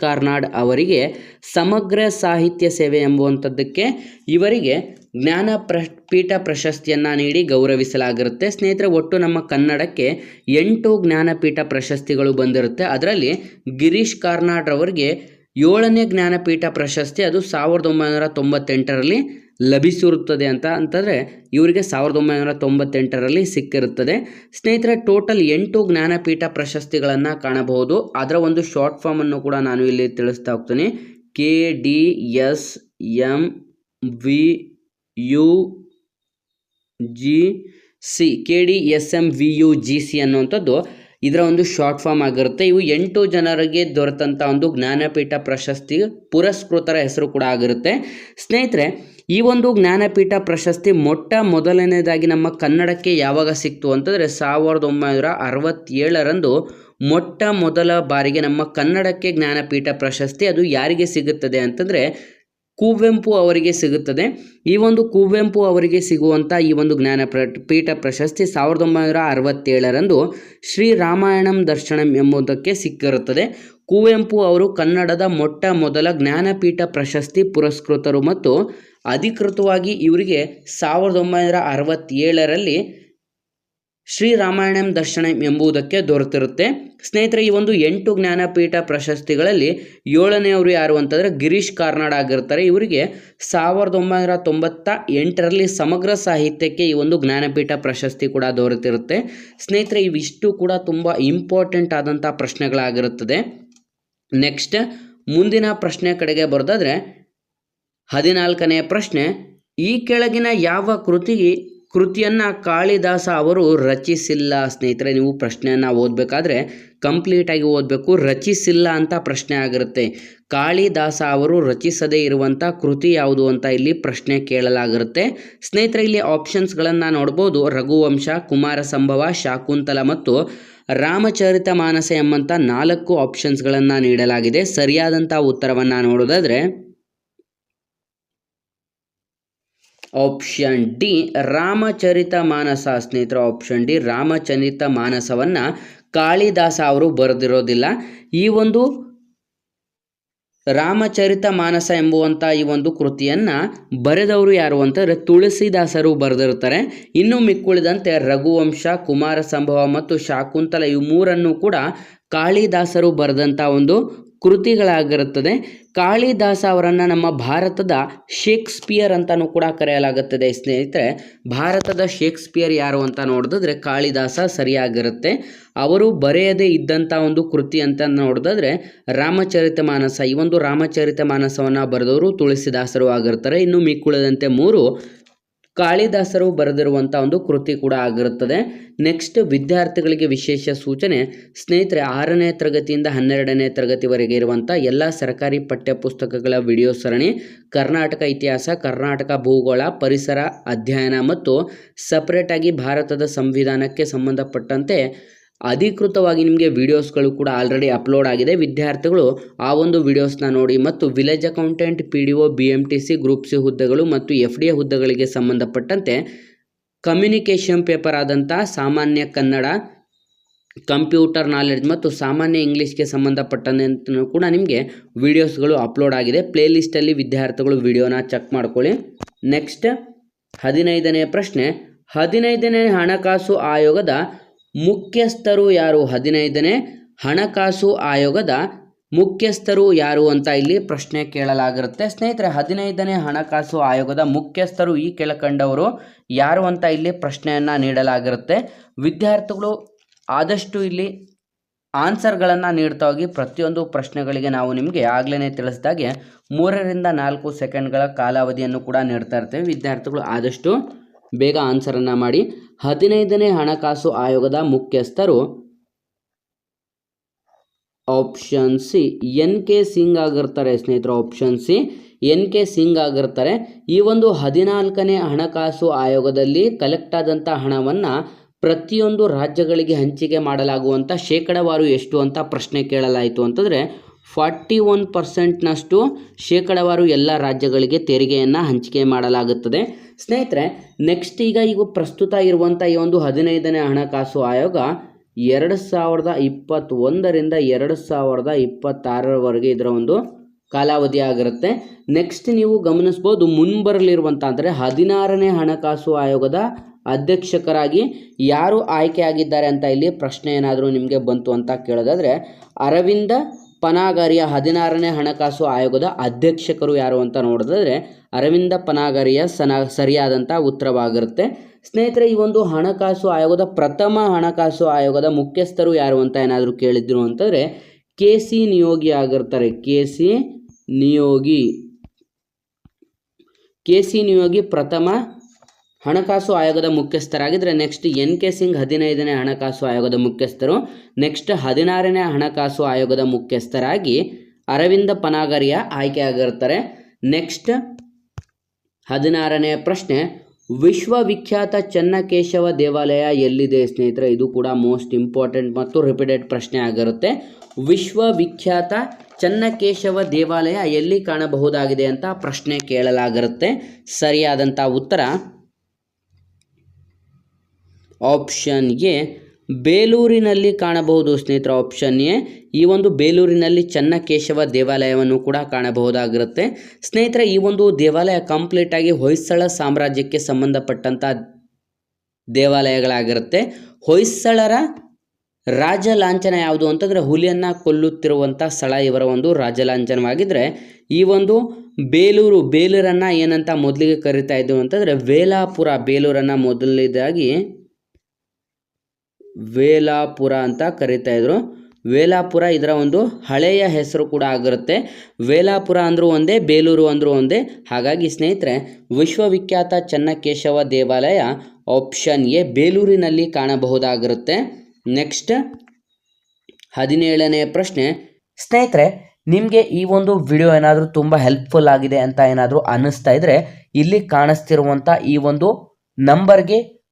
ಕಾರ್ನಾಡ್ ಅವರಿಗೆ ಸಮಗ್ರ ಸಾಹಿತ್ಯ ಸೇವೆ ಎಂಬುವಂಥದ್ದಕ್ಕೆ ಇವರಿಗೆ ಜ್ಞಾನ ಪ್ರ ಪೀಠ ಪ್ರಶಸ್ತಿಯನ್ನು ನೀಡಿ ಗೌರವಿಸಲಾಗಿರುತ್ತೆ. ಸ್ನೇಹಿತರೆ, ಒಟ್ಟು ನಮ್ಮ ಕನ್ನಡಕ್ಕೆ ಎಂಟು ಜ್ಞಾನಪೀಠ ಪ್ರಶಸ್ತಿಗಳು ಬಂದಿರುತ್ತೆ. ಅದರಲ್ಲಿ ಗಿರೀಶ್ ಕಾರ್ನಾಡ್ರವರಿಗೆ ಏಳನೇ ಜ್ಞಾನಪೀಠ ಪ್ರಶಸ್ತಿ, ಅದು ಸಾವಿರದ ಒಂಬೈನೂರ ತೊಂಬತ್ತೆಂಟರಲ್ಲಿ ಲಭಿಸಿರುತ್ತದೆ ಅಂತ ಅಂತಂದರೆ ಇವರಿಗೆ ಸಾವಿರದ ಒಂಬೈನೂರ ತೊಂಬತ್ತೆಂಟರಲ್ಲಿ ಸಿಕ್ಕಿರುತ್ತದೆ. ಸ್ನೇಹಿತರೆ ಟೋಟಲ್ ಎಂಟು ಜ್ಞಾನಪೀಠ ಪ್ರಶಸ್ತಿಗಳನ್ನು ಕಾಣಬಹುದು. ಅದರ ಒಂದು ಶಾರ್ಟ್ ಫಾರ್ಮನ್ನು ಕೂಡ ನಾನು ಇಲ್ಲಿ ತಿಳಿಸ್ತಾ ಹೋಗ್ತೀನಿ. K D S M V U G C K D S M V U G C ಅನ್ನುವಂಥದ್ದು ಇದರ ಒಂದು ಶಾರ್ಟ್ ಫಾರ್ಮ್ ಆಗಿರುತ್ತೆ. ಇವು ಎಂಟು ಜನರಿಗೆ ದೊರೆತಂಥ ಒಂದು ಜ್ಞಾನಪೀಠ ಪ್ರಶಸ್ತಿ ಪುರಸ್ಕೃತರ ಹೆಸರು ಕೂಡ ಆಗಿರುತ್ತೆ. ಸ್ನೇಹಿತರೆ ಈ ಒಂದು ಜ್ಞಾನಪೀಠ ಪ್ರಶಸ್ತಿ ಮೊಟ್ಟ ಮೊದಲನೇದಾಗಿ ನಮ್ಮ ಕನ್ನಡಕ್ಕೆ ಯಾವಾಗ ಸಿಕ್ತು ಅಂತಂದರೆ ಸಾವಿರದ ಒಂಬೈನೂರ ಅರವತ್ತೇಳರಂದು ಮೊಟ್ಟ ಮೊದಲ ಬಾರಿಗೆ ನಮ್ಮ ಕನ್ನಡಕ್ಕೆ ಜ್ಞಾನಪೀಠ ಪ್ರಶಸ್ತಿ ಅದು ಯಾರಿಗೆ ಸಿಗುತ್ತದೆ ಅಂತಂದರೆ ಕುವೆಂಪು ಅವರಿಗೆ ಸಿಗುತ್ತದೆ. ಈ ಒಂದು ಕುವೆಂಪು ಅವರಿಗೆ ಸಿಗುವಂಥ ಈ ಒಂದು ಜ್ಞಾನ ಪೀಠ ಪ್ರಶಸ್ತಿ ಸಾವಿರದ ಒಂಬೈನೂರ ಅರವತ್ತೇಳರಂದು ಶ್ರೀ ರಾಮಾಯಣಂ ದರ್ಶನಂ ಎಂಬುದಕ್ಕೆ ಸಿಕ್ಕಿರುತ್ತದೆ. ಕುವೆಂಪು ಅವರು ಕನ್ನಡದ ಮೊಟ್ಟ ಮೊದಲ ಜ್ಞಾನಪೀಠ ಪ್ರಶಸ್ತಿ ಪುರಸ್ಕೃತರು ಮತ್ತು ಅಧಿಕೃತವಾಗಿ ಇವರಿಗೆ ಸಾವಿರದ ಒಂಬೈನೂರ ಅರವತ್ತೇಳರಲ್ಲಿ ಶ್ರೀ ರಾಮಾಯಣಂ ದರ್ಶನಂ ಎಂಬುದಕ್ಕೆ ದೊರೆತಿರುತ್ತೆ. ಸ್ನೇಹಿತರೆ, ಈ ಒಂದು ಎಂಟು ಜ್ಞಾನಪೀಠ ಪ್ರಶಸ್ತಿಗಳಲ್ಲಿ ಏಳನೆಯವರು ಯಾರು ಅಂತಂದರೆ ಗಿರೀಶ್ ಕಾರ್ನಾಡ್ ಆಗಿರ್ತಾರೆ. ಇವರಿಗೆ ಸಾವಿರದ ಒಂಬೈನೂರ ತೊಂಬತ್ತ ಎಂಟರಲ್ಲಿ ಸಮಗ್ರ ಸಾಹಿತ್ಯಕ್ಕೆ ಈ ಒಂದು ಜ್ಞಾನಪೀಠ ಪ್ರಶಸ್ತಿ ಕೂಡ ದೊರೆತಿರುತ್ತೆ. ಸ್ನೇಹಿತರೆ, ಇವಿಷ್ಟು ಕೂಡ ತುಂಬ ಇಂಪಾರ್ಟೆಂಟ್ ಆದಂಥ ಪ್ರಶ್ನೆಗಳಾಗಿರುತ್ತದೆ. ನೆಕ್ಸ್ಟ್, ಮುಂದಿನ ಪ್ರಶ್ನೆ ಕಡೆಗೆ ಬರೋದಾದರೆ ಹದಿನಾಲ್ಕನೆಯ ಪ್ರಶ್ನೆ, ಈ ಕೆಳಗಿನ ಯಾವ ಕೃತಿ ಕೃತಿಯನ್ನು ಕಾಳಿದಾಸ ಅವರು ರಚಿಸಿಲ್ಲ ಸ್ನೇಹಿತರೆ, ನೀವು ಪ್ರಶ್ನೆಯನ್ನು ಓದಬೇಕಾದ್ರೆ ಕಂಪ್ಲೀಟಾಗಿ ಓದಬೇಕು. ರಚಿಸಿಲ್ಲ ಅಂತ ಪ್ರಶ್ನೆ ಆಗಿರುತ್ತೆ. ಕಾಳಿದಾಸ ಅವರು ರಚಿಸದೇ ಇರುವಂಥ ಕೃತಿ ಯಾವುದು ಅಂತ ಇಲ್ಲಿ ಪ್ರಶ್ನೆ ಕೇಳಲಾಗಿರುತ್ತೆ. ಸ್ನೇಹಿತರೆ, ಇಲ್ಲಿ ಆಪ್ಷನ್ಸ್ಗಳನ್ನು ನೋಡ್ಬೋದು. ರಘುವಂಶ ಕುಮಾರ ಸಂಭವ ಶಾಕುಂತಲ ಮತ್ತು ರಾಮಚರಿತ ಮಾನಸ ಎಂಬಂಥ ನಾಲ್ಕು ಆಪ್ಷನ್ಸ್ಗಳನ್ನು ನೀಡಲಾಗಿದೆ. ಸರಿಯಾದಂಥ ಉತ್ತರವನ್ನು ನೋಡೋದಾದರೆ ಆಪ್ಷನ್ ಡಿ ರಾಮಚರಿತ ಮಾನಸ ಸ್ನೇಹಿತರ. ಆಪ್ಷನ್ ಡಿ ರಾಮಚರಿತ ಮಾನಸವನ್ನು ಕಾಳಿದಾಸ ಅವರು ಬರೆದಿರೋದಿಲ್ಲ. ಈ ಒಂದು ರಾಮಚರಿತ ಮಾನಸ ಎಂಬುವಂಥ ಈ ಒಂದು ಕೃತಿಯನ್ನು ಬರೆದವರು ಯಾರು ಅಂತಂದರೆ ತುಳಸಿದಾಸರು ಬರೆದಿರ್ತಾರೆ ಇನ್ನು ಮಿಕ್ಕುಳಿದಂತೆ ರಘುವಂಶ ಕುಮಾರ ಸಂಭವ ಮತ್ತು ಶಾಕುಂತಲ ಇವು ಮೂರನ್ನು ಕೂಡ ಕಾಳಿದಾಸರು ಬರೆದಂಥ ಒಂದು ಕೃತಿಗಳಾಗಿರುತ್ತದೆ. ಕಾಳಿದಾಸ ಅವರನ್ನು ನಮ್ಮ ಭಾರತದ ಶೇಕ್ಸ್ಪಿಯರ್ ಅಂತಲೂ ಕೂಡ ಕರೆಯಲಾಗುತ್ತದೆ. ಸ್ನೇಹಿತರೆ, ಭಾರತದ ಶೇಕ್ಸ್ಪಿಯರ್ ಯಾರು ಅಂತ ನೋಡಿದ್ರೆ ಕಾಳಿದಾಸ ಸರಿಯಾಗಿರುತ್ತೆ. ಅವರು ಬರೆಯದೇ ಇದ್ದಂಥ ಒಂದು ಕೃತಿ ಅಂತ ನೋಡಿದ್ರೆ ರಾಮಚರಿತ ಮಾನಸ. ಈ ಒಂದು ರಾಮಚರಿತ ಮಾನಸವನ್ನು ಬರೆದವರು ತುಳಸಿದಾಸರು ಆಗಿರ್ತಾರೆ. ಇನ್ನು ಮಿಕ್ಕುಳದಂತೆ ಮೂರು ಕಾಳಿದಾಸರು ಬರೆದಿರುವಂಥ ಒಂದು ಕೃತಿ ಕೂಡ ಆಗಿರುತ್ತದೆ. ನೆಕ್ಸ್ಟ್ ವಿದ್ಯಾರ್ಥಿಗಳಿಗೆ ವಿಶೇಷ ಸೂಚನೆ, ಸ್ನೇಹಿತರೆ ಆರನೇ ತರಗತಿಯಿಂದ ಹನ್ನೆರಡನೇ ತರಗತಿವರೆಗೆ ಇರುವಂಥ ಎಲ್ಲ ಸರ್ಕಾರಿ ಪಠ್ಯಪುಸ್ತಕಗಳ ವಿಡಿಯೋ ಸರಣಿ, ಕರ್ನಾಟಕ ಇತಿಹಾಸ, ಕರ್ನಾಟಕ ಭೂಗೋಳ, ಪರಿಸರ ಅಧ್ಯಯನ ಮತ್ತು ಸಪ್ರೇಟಾಗಿ ಭಾರತದ ಸಂವಿಧಾನಕ್ಕೆ ಸಂಬಂಧಪಟ್ಟಂತೆ ಅಧಿಕೃತವಾಗಿ ನಿಮಗೆ ವಿಡಿಯೋಸ್ಗಳು ಕೂಡ ಆಲ್ರೆಡಿ ಅಪ್ಲೋಡ್ ಆಗಿದೆ. ವಿದ್ಯಾರ್ಥಿಗಳು ಆ ಒಂದು ವಿಡಿಯೋಸ್ನ ನೋಡಿ ಮತ್ತು village accountant P D O B M T C group C ಹುದ್ದೆಗಳು ಮತ್ತು ಎಫ್ ಡಿ ಎ ಹುದ್ದೆಗಳಿಗೆ ಸಂಬಂಧಪಟ್ಟಂತೆ ಕಮ್ಯುನಿಕೇಷನ್ ಪೇಪರ್ ಆದಂಥ ಸಾಮಾನ್ಯ ಕನ್ನಡ ಕಂಪ್ಯೂಟರ್ ನಾಲೆಡ್ಜ್ ಮತ್ತು ಸಾಮಾನ್ಯ ಇಂಗ್ಲೀಷ್ಗೆ ಸಂಬಂಧಪಟ್ಟಂತೆ ಕೂಡ ನಿಮಗೆ ವಿಡಿಯೋಸ್ಗಳು ಅಪ್ಲೋಡ್ ಆಗಿದೆ. ಪ್ಲೇಲಿಸ್ಟಲ್ಲಿ ವಿದ್ಯಾರ್ಥಿಗಳು ವಿಡಿಯೋನ ಚೆಕ್ ಮಾಡ್ಕೊಳ್ಳಿ. ನೆಕ್ಸ್ಟ್ ಹದಿನೈದನೇ ಪ್ರಶ್ನೆ. ಹದಿನೈದನೇ ಹಣಕಾಸು ಆಯೋಗದ ಮುಖ್ಯಸ್ಥರು ಯಾರು? ಹದಿನೈದನೇ ಹಣಕಾಸು ಆಯೋಗದ ಮುಖ್ಯಸ್ಥರು ಯಾರು ಅಂತ ಇಲ್ಲಿ ಪ್ರಶ್ನೆ ಕೇಳಲಾಗಿರುತ್ತೆ. ಸ್ನೇಹಿತರೆ, ಹದಿನೈದನೇ ಹಣಕಾಸು ಆಯೋಗದ ಮುಖ್ಯಸ್ಥರು ಈ ಕೆಳಕಂಡವರು ಯಾರು ಅಂತ ಇಲ್ಲಿ ಪ್ರಶ್ನೆಯನ್ನು ನೀಡಲಾಗಿರುತ್ತೆ. ವಿದ್ಯಾರ್ಥಿಗಳು ಆದಷ್ಟು ಇಲ್ಲಿ ಆನ್ಸರ್ಗಳನ್ನು ನೀಡ್ತಾ ಹೋಗಿ ಪ್ರತಿಯೊಂದು ಪ್ರಶ್ನೆಗಳಿಗೆ ನಾವು ನಿಮಗೆ ಆಗ್ಲೇ ತಿಳಿಸಿದಾಗೆ ಮೂರರಿಂದ ನಾಲ್ಕು ಸೆಕೆಂಡ್ಗಳ ಕಾಲಾವಧಿಯನ್ನು ಕೂಡ ನೀಡ್ತಾ ಇರ್ತೇವೆ. ವಿದ್ಯಾರ್ಥಿಗಳು ಆದಷ್ಟು ಬೇಗ ಆನ್ಸರನ್ನು ಮಾಡಿ. ಹದಿನೈದನೇ ಹಣಕಾಸು ಆಯೋಗದ ಮುಖ್ಯಸ್ಥರು option C N K Singh ಆಗಿರ್ತಾರೆ ಸ್ನೇಹಿತರು option C N K Singh ಆಗಿರ್ತಾರೆ. ಈ ಒಂದು ಹದಿನಾಲ್ಕನೇ ಹಣಕಾಸು ಆಯೋಗದಲ್ಲಿ ಕಲೆಕ್ಟ್ ಆದಂಥ ಹಣವನ್ನು ಪ್ರತಿಯೊಂದು ರಾಜ್ಯಗಳಿಗೆ ಹಂಚಿಕೆ ಮಾಡಲಾಗುವಂಥ ಶೇಕಡವಾರು ಎಷ್ಟು ಅಂತ ಪ್ರಶ್ನೆ ಕೇಳಲಾಯಿತು ಅಂತಂದರೆ ಫಾರ್ಟಿ ಒನ್ ಪರ್ಸೆಂಟ್ನಷ್ಟು ಶೇಕಡವಾರು ಎಲ್ಲ ರಾಜ್ಯಗಳಿಗೆ ತೆರಿಗೆಯನ್ನು ಹಂಚಿಕೆ ಮಾಡಲಾಗುತ್ತದೆ. ಸ್ನೇಹಿತರೆ, ನೆಕ್ಸ್ಟ್ ಈಗ ಈಗ ಪ್ರಸ್ತುತ ಇರುವಂಥ ಈ ಒಂದು ಹದಿನೈದನೇ ಹಣಕಾಸು ಆಯೋಗ ಎರಡು ಸಾವಿರದ ಇಪ್ಪತ್ತೊಂದರಿಂದ ಎರಡು ಸಾವಿರದ ಇಪ್ಪತ್ತಾರರವರೆಗೆ ಇದರ ಒಂದು ಕಾಲಾವಧಿ ಆಗಿರುತ್ತೆ. ನೆಕ್ಸ್ಟ್ ನೀವು ಗಮನಿಸ್ಬೋದು ಮುಂಬರಲಿರುವಂಥ ಅಂದರೆ ಹದಿನಾರನೇ ಹಣಕಾಸು ಆಯೋಗದ ಅಧ್ಯಕ್ಷಕರಾಗಿ ಯಾರು ಆಯ್ಕೆಯಾಗಿದ್ದಾರೆ ಅಂತ ಇಲ್ಲಿ ಪ್ರಶ್ನೆ ಏನಾದರೂ ನಿಮಗೆ ಬಂತು ಅಂತ ಕೇಳೋದಾದರೆ, ಅರವಿಂದ ಪನಾಗರಿಯ ಹದಿನಾರನೇ ಹಣಕಾಸು ಆಯೋಗದ ಅಧ್ಯಕ್ಷಕರು ಯಾರು ಅಂತ ನೋಡಿದ್ರೆ ಅರವಿಂದ ಪನಾಗರಿಯ ಸನ ಸರಿಯಾದಂಥ ಉತ್ತರವಾಗಿರುತ್ತೆ. ಸ್ನೇಹಿತರೆ, ಈ ಒಂದು ಹಣಕಾಸು ಆಯೋಗದ ಪ್ರಥಮ ಹಣಕಾಸು ಆಯೋಗದ ಮುಖ್ಯಸ್ಥರು ಯಾರು ಅಂತ ಏನಾದರೂ ಕೇಳಿದ್ರು ಅಂತಂದರೆ, ಕೆ ಸಿ ನಿಯೋಗಿ ಆಗಿರ್ತಾರೆ. K C Neogi. K C Neogi ಪ್ರಥಮ ಹಣಕಾಸು ಆಯೋಗದ ಮುಖ್ಯಸ್ಥರಾಗಿದ್ದರೆ ನೆಕ್ಸ್ಟ್ ಎನ್ ಕೆ ಸಿಂಗ್ ಹದಿನೈದನೇ ಹಣಕಾಸು ಆಯೋಗದ ಮುಖ್ಯಸ್ಥರು ನೆಕ್ಸ್ಟ್ ಹದಿನಾರನೇ ಹಣಕಾಸು ಆಯೋಗದ ಮುಖ್ಯಸ್ಥರಾಗಿ ಅರವಿಂದ ಪನಾಗರಿಯ ಆಯ್ಕೆಯಾಗಿರ್ತಾರೆ. ನೆಕ್ಸ್ಟ್ ಹದಿನಾರನೇ ಪ್ರಶ್ನೆ, ವಿಶ್ವವಿಖ್ಯಾತ ಚನ್ನಕೇಶವ ದೇವಾಲಯ ಎಲ್ಲಿದೆ ಸ್ನೇಹಿತರೆ? ಇದು ಕೂಡ ಮೋಸ್ಟ್ ಇಂಪಾರ್ಟೆಂಟ್ ಮತ್ತು ರಿಪೀಟೆಡ್ ಪ್ರಶ್ನೆ ಆಗಿರುತ್ತೆ. ವಿಶ್ವವಿಖ್ಯಾತ ಚನ್ನಕೇಶವ ದೇವಾಲಯ ಎಲ್ಲಿ ಕಾಣಬಹುದಾಗಿದೆ ಅಂತ ಪ್ರಶ್ನೆ ಕೇಳಲಾಗಿರುತ್ತೆ. ಸರಿಯಾದಂಥ ಉತ್ತರ ಆಪ್ಷನ್ ಎ ಬೇಲೂರಿನಲ್ಲಿ ಕಾಣಬಹುದು. ಸ್ನೇಹಿತರ, ಆಪ್ಷನ್ ಎ, ಈ ಒಂದು ಬೇಲೂರಿನಲ್ಲಿ ಚನ್ನಕೇಶವ ದೇವಾಲಯವನ್ನು ಕೂಡ ಕಾಣಬಹುದಾಗಿರುತ್ತೆ. ಸ್ನೇಹಿತರೆ, ಈ ಒಂದು ದೇವಾಲಯ ಕಂಪ್ಲೀಟಾಗಿ ಹೊಯ್ಸಳ ಸಾಮ್ರಾಜ್ಯಕ್ಕೆ ಸಂಬಂಧಪಟ್ಟಂಥ ದೇವಾಲಯಗಳಾಗಿರುತ್ತೆ. ಹೊಯ್ಸಳರ ರಾಜ ಲಾಂಛನ ಯಾವುದು ಅಂತಂದರೆ, ಹುಲಿಯನ್ನು ಕೊಲ್ಲುತ್ತಿರುವಂಥ ಸ್ಥಳ ಇವರ ಒಂದು ರಾಜ ಲಾಂಛನವಾಗಿದ್ದರೆ ಈ ಒಂದು ಬೇಲೂರು, ಬೇಲೂರನ್ನು ಏನಂತ ಮೊದಲಿಗೆ ಕರಿತಾ ಇದ್ದು ಅಂತಂದರೆ, ವೇಲಾಪುರ ಬೇಲೂರನ್ನು ಮೊದಲನೇದಾಗಿ ವೇಲಾಪುರ ಅಂತ ಕರೀತಾ ಇದ್ರು. ವೇಲಾಪುರ ಇದರ ಒಂದು ಹಳೆಯ ಹೆಸರು ಕೂಡ ಆಗಿರುತ್ತೆ. ವೇಲಾಪುರ ಅಂದರೂ ಒಂದೇ, ಬೇಲೂರು ಅಂದರೂ ಒಂದೇ. ಹಾಗಾಗಿ ಸ್ನೇಹಿತರೆ, ವಿಶ್ವವಿಖ್ಯಾತ ಚನ್ನಕೇಶವ ದೇವಾಲಯ ಆಪ್ಷನ್ ಎ ಬೇಲೂರಿನಲ್ಲಿ ಕಾಣಬಹುದಾಗಿರುತ್ತೆ. ನೆಕ್ಸ್ಟ್, ಹದಿನೇಳನೇ ಪ್ರಶ್ನೆ. ಸ್ನೇಹಿತರೆ, ನಿಮಗೆ ಈ ಒಂದು ವಿಡಿಯೋ ಏನಾದರೂ ತುಂಬ ಹೆಲ್ಪ್ಫುಲ್ ಆಗಿದೆ ಅಂತ ಏನಾದರೂ ಅನ್ನಿಸ್ತಾ ಇದ್ದರೆ ಇಲ್ಲಿ ಕಾಣಿಸ್ತಿರುವಂಥ ಈ ಒಂದು ನಂಬರ್ಗೆ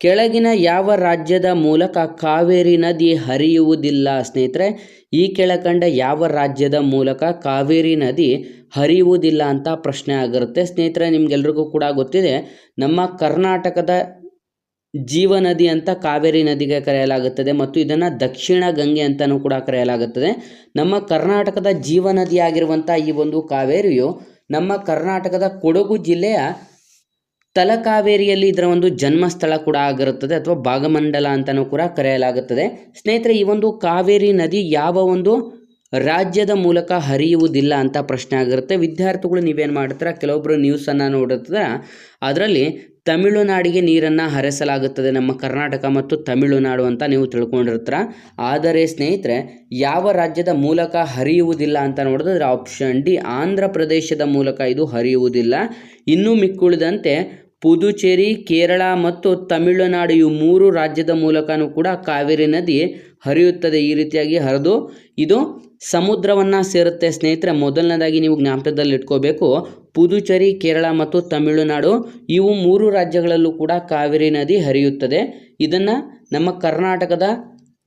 ಕೆಳಗಿನ ಯಾವ ರಾಜ್ಯದ ಮೂಲಕ ಕಾವೇರಿ ನದಿ ಹರಿಯುವುದಿಲ್ಲ ಸ್ನೇಹಿತರೆ, ಈ ಕೆಳಕಂಡ ಯಾವ ರಾಜ್ಯದ ಮೂಲಕ ಕಾವೇರಿ ನದಿ ಹರಿಯುವುದಿಲ್ಲ ಅಂತ ಪ್ರಶ್ನೆ ಆಗಿರುತ್ತೆ. ಸ್ನೇಹಿತರೆ, ನಿಮ್ಗೆಲ್ರಿಗೂ ಕೂಡ ಗೊತ್ತಿದೆ, ನಮ್ಮ ಕರ್ನಾಟಕದ ಜೀವ ನದಿ ಅಂತ ಕಾವೇರಿ ನದಿಗೆ ಕರೆಯಲಾಗುತ್ತದೆ ಮತ್ತು ಇದನ್ನು ದಕ್ಷಿಣ ಗಂಗೆ ಅಂತಲೂ ಕೂಡ ಕರೆಯಲಾಗುತ್ತದೆ. ನಮ್ಮ ಕರ್ನಾಟಕದ ಜೀವ ನದಿಯಾಗಿರುವಂಥ ಈ ಒಂದು ಕಾವೇರಿಯು ನಮ್ಮ ಕರ್ನಾಟಕದ ಕೊಡಗು ಜಿಲ್ಲೆಯ ತಲಕಾವೇರಿಯಲ್ಲಿ ಇದರ ಒಂದು ಜನ್ಮಸ್ಥಳ ಕೂಡ ಆಗಿರುತ್ತದೆ ಅಥವಾ ಭಾಗಮಂಡಲ ಅಂತಲೂ ಕೂಡ ಕರೆಯಲಾಗುತ್ತದೆ. ಸ್ನೇಹಿತರೆ, ಈ ಒಂದು ಕಾವೇರಿ ನದಿ ಯಾವ ಒಂದು ರಾಜ್ಯದ ಮೂಲಕ ಹರಿಯುವುದಿಲ್ಲ ಅಂತ ಪ್ರಶ್ನೆ ಆಗಿರುತ್ತೆ. ವಿದ್ಯಾರ್ಥಿಗಳು ನೀವೇನು ಮಾಡ್ತೀರಾ ಕೆಲವೊಬ್ಬರು ನ್ಯೂಸನ್ನು ನೋಡುತ್ತಾರೆ ಅದರಲ್ಲಿ ತಮಿಳುನಾಡಿಗೆ ನೀರನ್ನು ಹರಿಸಲಾಗುತ್ತದೆ ನಮ್ಮ ಕರ್ನಾಟಕ ಮತ್ತು ತಮಿಳುನಾಡು ಅಂತ ನೀವು ತಿಳ್ಕೊಂಡಿರ್ತೀರ. ಆದರೆ ಸ್ನೇಹಿತರೆ, ಯಾವ ರಾಜ್ಯದ ಮೂಲಕ ಹರಿಯುವುದಿಲ್ಲ ಅಂತ ನೋಡಿದ್ರೆ, ಆಪ್ಷನ್ ಡಿ ಆಂಧ್ರ ಪ್ರದೇಶದ ಮೂಲಕ ಇದು ಹರಿಯುವುದಿಲ್ಲ. ಇನ್ನೂ ಮಿಕ್ಕುಳಿದಂತೆ ಪುದುಚೇರಿ, ಕೇರಳ ಮತ್ತು ತಮಿಳುನಾಡು ಇವು ಮೂರು ರಾಜ್ಯದ ಮೂಲಕನೂ ಕೂಡ ಕಾವೇರಿ ನದಿ ಹರಿಯುತ್ತದೆ ಈ ರೀತಿಯಾಗಿ ಹರಿದು ಇದು ಸಮುದ್ರವನ್ನು ಸೇರುತ್ತೆ. ಸ್ನೇಹಿತರೆ, ಮೊದಲನೇದಾಗಿ ನೀವು ಜ್ಞಾಪಕದಲ್ಲಿ ಇಟ್ಕೋಬೇಕು, ಪುದುಚೇರಿ, ಕೇರಳ ಮತ್ತು ತಮಿಳುನಾಡು ಇವು ಮೂರು ರಾಜ್ಯಗಳಲ್ಲೂ ಕೂಡ ಕಾವೇರಿ ನದಿ ಹರಿಯುತ್ತದೆ. ಇದನ್ನು ನಮ್ಮ ಕರ್ನಾಟಕದ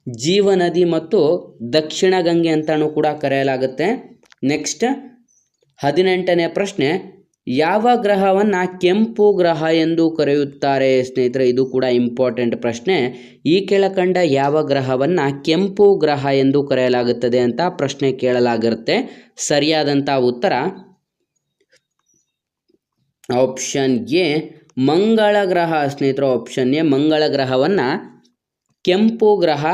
ಜೀವ ನದಿ ಮತ್ತು ದಕ್ಷಿಣ ಗಂಗೆ ಅಂತಲೂ ಕೂಡ ಕರೆಯಲಾಗುತ್ತೆ. ನೆಕ್ಸ್ಟ್ ಹದಿನೆಂಟನೇ ಪ್ರಶ್ನೆ ಯಾವ ಗ್ರಹವನ್ನು ಕೆಂಪು ಗ್ರಹ ಎಂದು ಕರೆಯುತ್ತಾರೆ? ಸ್ನೇಹಿತರೆ, ಇದು ಕೂಡ ಇಂಪಾರ್ಟೆಂಟ್ ಪ್ರಶ್ನೆ. ಈ ಕೆಳಕಂಡ ಯಾವ ಗ್ರಹವನ್ನು ಕೆಂಪು ಗ್ರಹ ಎಂದು ಕರೆಯಲಾಗುತ್ತದೆ ಅಂತ ಪ್ರಶ್ನೆ ಕೇಳಲಾಗಿರುತ್ತೆ. ಸರಿಯಾದಂಥ ಉತ್ತರ? ಆಪ್ಷನ್ ಎ, ಮಂಗಳ ಗ್ರಹ. ಸ್ನೇಹಿತರು, ಆಪ್ಷನ್ ಎ, ಮಂಗಳ ಗ್ರಹವನ್ನು ಕೆಂಪು ಗ್ರಹ,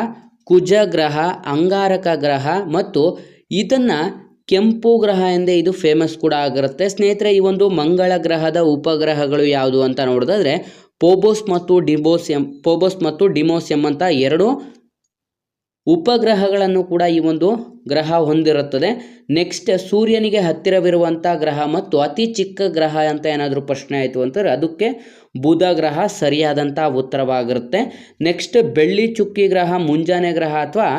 ಕುಜ ಗ್ರಹ, ಅಂಗಾರಕ ಗ್ರಹ ಮತ್ತು ಇದನ್ನು ಕೆಂಪು ಗ್ರಹ ಎಂದೇ ಇದು ಫೇಮಸ್ ಕೂಡ ಆಗಿರುತ್ತೆ. ಸ್ನೇಹಿತರೆ, ಈ ಒಂದು ಮಂಗಳ ಗ್ರಹದ ಉಪಗ್ರಹಗಳು ಯಾವುದು ಅಂತ ನೋಡಿದ್ರೆ ಪೋಬೋಸ್ ಮತ್ತು ಡಿಬೋಸ್ ಎಂ ಪೋಬೋಸ್ ಮತ್ತು ಡಿಮೋಸ್ ಎಂಬಂಥ ಎರಡು ಉಪಗ್ರಹಗಳನ್ನು ಕೂಡ ಈ ಒಂದು ಗ್ರಹ ಹೊಂದಿರುತ್ತದೆ. ನೆಕ್ಸ್ಟ್ ಸೂರ್ಯನಿಗೆ ಹತ್ತಿರವಿರುವಂಥ ಗ್ರಹ ಮತ್ತು ಅತಿ ಚಿಕ್ಕ ಗ್ರಹ ಅಂತ ಏನಾದರೂ ಪ್ರಶ್ನೆ ಆಯಿತು ಅಂತಂದರೆ, ಅದಕ್ಕೆ ಬುಧ ಗ್ರಹ ಸರಿಯಾದಂಥ ಉತ್ತರವಾಗಿರುತ್ತೆ. ನೆಕ್ಸ್ಟ್ ಬೆಳ್ಳಿ ಚುಕ್ಕಿ ಗ್ರಹ, ಮುಂಜಾನೆ ಗ್ರಹ ಅಥವಾ